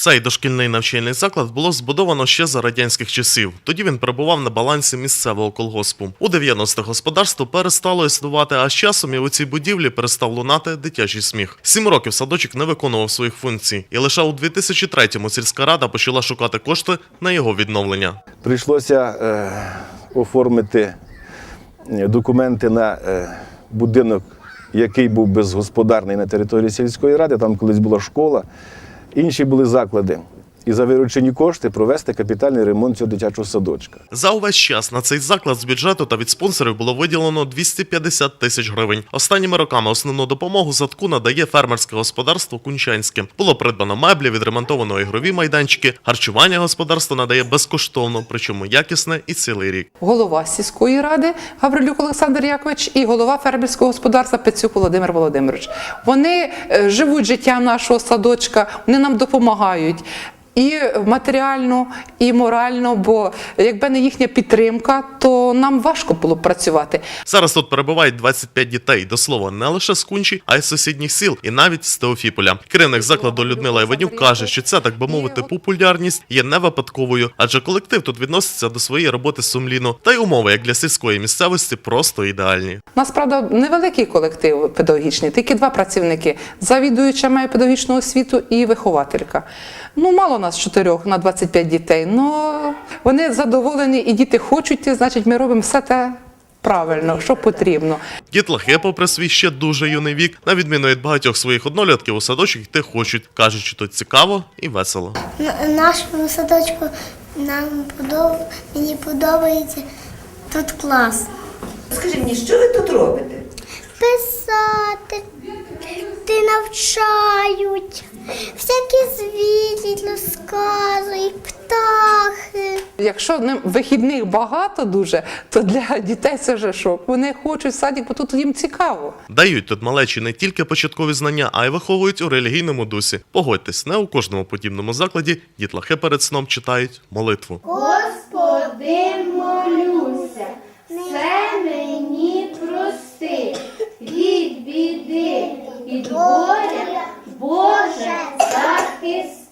Цей дошкільний навчальний заклад було збудовано ще за радянських часів. Тоді він перебував на балансі місцевого колгоспу. У 90-х господарство перестало існувати, а з часом і у цій будівлі перестав лунати дитячий сміх. Сім років садочок не виконував своїх функцій, і лише у 2003-му сільська рада почала шукати кошти на його відновлення. Прийшлося е, оформити е, документи на е, будинок, який був безгосподарний на території сільської ради. Там колись була школа, інші були заклади. І за виручені кошти провести капітальний ремонт цього дитячого садочка. За увесь час на цей заклад з бюджету та від спонсорів було виділено 250 тисяч гривень. Останніми роками основну допомогу садку надає фермерське господарство Кунчанське. Було придбано меблі, відремонтовано ігрові майданчики. Харчування господарство надає безкоштовно, причому якісне і цілий рік. голова сільської ради Гаврилюк Олександр Якович і голова фермерського господарства Пецюк Володимир Володимирович. Вони е, живуть життям нашого садочка, вони нам допомагають. І матеріально, і морально, бо якби не їхня підтримка, то нам важко було працювати. Зараз тут перебувають 25 дітей. До слова, не лише з Кунчі, а й з сусідніх сіл, і навіть з Теофіполя. Керівник закладу Людмила Іванюк каже, що ця, так би мовити, популярність є не випадковою, адже колектив тут відноситься до своєї роботи сумлінно, та й умови, як для сільської місцевості, просто ідеальні. У нас, правда, невеликий колектив педагогічний, тільки два працівники: завідуюча має педагогічну освіту і вихователька. Ну, мало нас чотирьох на 25 дітей. Ну вони задоволені і діти хочуть, значить, ми робимо все те правильно, що потрібно. Дітлахи, попри свій ще дуже юний вік, на відміну від багатьох своїх однолітків, у садочок йти хочуть. кажуть, що тут цікаво і весело. Нашому садочку нам подоб... мені подобається тут клас. Скажи мені, що ви тут робите? Писати, ти навчають, всякі звірі розказують, птахи. Якщо ним вихідних багато дуже, то для дітей це вже шок. Вони хочуть в садик, бо тут їм цікаво. Дають тут малечі не тільки початкові знання, а й виховують у релігійному дусі. Погодьтесь, не у кожному подібному закладі дітлахи перед сном читають молитву. Господи, молюся, все мені прости, від біди, від горя, Боже, захисти.